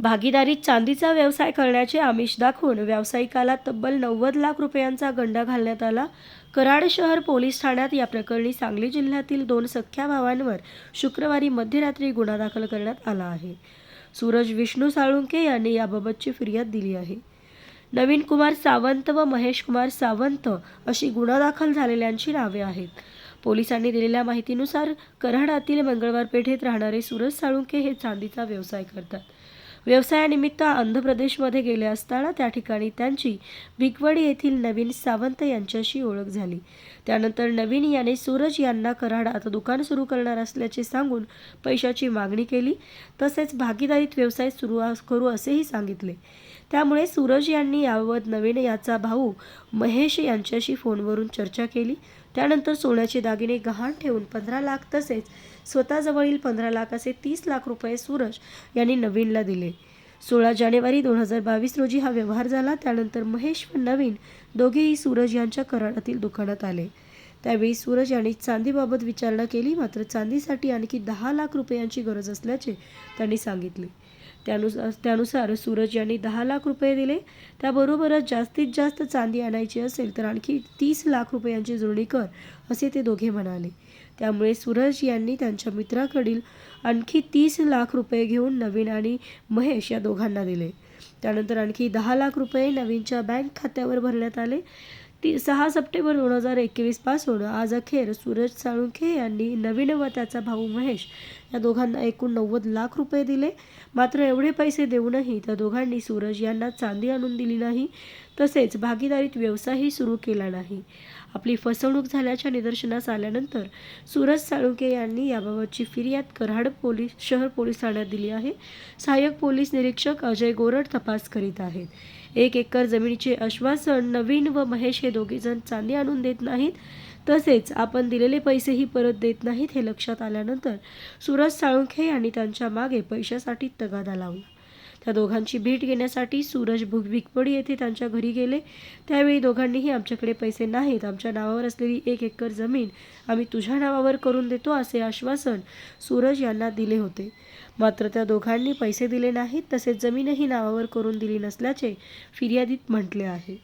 भागीदारीत चांदीचा व्यवसाय करण्याचे आमिष दाखवून व्यावसायिकाला तब्बल नव्वद लाख रुपयांचा गंडा घालण्यात आला. कराड शहर पोलीस ठाण्यात या प्रकरणी सांगली जिल्ह्यातील दोन सख्ख्या भावांवर शुक्रवारी मध्यरात्री गुन्हा दाखल करण्यात आला आहे. सूरज विष्णू साळुंके यांनी याबाबतची फिर्याद दिली आहे. नवीन कुमार सावंत व महेश कुमार सावंत अशी गुन्हा दाखल झालेल्यांची नावे आहेत. पोलिसांनी दिलेल्या माहितीनुसार कराडातील मंगळवार पेठेत राहणारे सूरज साळुंके हे चांदीचा व्यवसाय करतात. व्यवसायानिमित्त आंध्र प्रदेशमध्ये गेले असताना त्या ठिकाणी त्यांची भिकवडी येथील नवीन सावंत यांच्याशी ओळख झाली. त्यानंतर नवीन याने सूरज यांना कराडात दुकान सुरू करणार असल्याचे सांगून पैशाची मागणी केली. तसेच भागीदारीत व्यवसाय सुरू करू असेही सांगितले. त्यामुळे सूरज यांनी याबाबत नवीन याचा भाऊ महेश यांच्याशी फोनवरून चर्चा केली. त्यानंतर सोन्याचे दागिने गहाण ठेवून पंधरा लाख तसेच स्वतःजवळील पंधरा लाख असे तीस लाख रुपये सूरज यांनी नवीनला दिले. सोळा जानेवारी दोन हजार बावीस रोजी हा व्यवहार झाला. त्यानंतर महेश व नवीन दोघेही सूरज यांच्या कराडातील दुकानात आले. त्यावेळी सूरज यांनी चांदीबाबत विचारणा केली. मात्र चांदीसाठी आणखी दहा लाख रुपयांची गरज असल्याचे त्यांनी सांगितले. त्यानुसार त्यानुसार सूरज यांनी दहा लाख रुपये दिले. त्याबरोबरच जास्तीत जास्त चांदी आणायची असेल तर आणखी तीस लाख रुपयांची जुळणी कर असे ते दोघे म्हणाले. त्यामुळे सूरज यांनी त्यांच्या मित्राकडील आणखी तीस लाख रुपये घेऊन नवीन आणि महेश या दोघांना दिले. त्यानंतर आणखी दहा लाख रुपये नवीनच्या बँक खात्यावर भरण्यात आले. ती सहा सप्टेंबर दोन हजार एकवीसपासून आज अखेर सूरज साळुंखे यांनी नवीन व त्याचा भाऊ महेश या दोघांना एकूण नव्वद लाख रुपये दिले. मात्र एवढे पैसे देऊनही त्या दोघांनी सूरज यांना चांदी आणून दिली नाही. तसेच भागीदारीत व्यवसायही सुरू केला नाही. आपली फसवणूक झाल्याच्या निदर्शनास आल्यानंतर सूरज साळुंके यांनी याबाबतची फिर्याद कराड पोलीस शहर पोलीस ठाण्यात दिली आहे. सहाय्यक पोलीस निरीक्षक अजय गोरड तपास करीत आहेत. एक एकर जमिनीचे आश्वासन नवीन व महेश हे दोघेजण चांदी आणून देत नाहीत. तसेच आपण दिलेले पैसेही परत देत नाहीत हे लक्षात आल्यानंतर सूरज साळुंखे यांनी त्यांच्या मागे पैशासाठी तगादा लावला. त्या दोघांची भेट घेण्यासाठी सूरज भुग भिकपडी येथे त्यांच्या घरी गेले. त्यावेळी दोघांनीही आमच्याकडे पैसे नाहीत. आमच्या नावावर असलेली एक एकर जमीन आम्ही तुझ्या नावावर करून देतो असे आश्वासन सूरज यांना दिले होते. मात्र त्या दोघांनी पैसे दिले नाहीत तसेच जमीनही नावावर करून दिली नसल्याचे फिर्यादीत म्हटले आहे.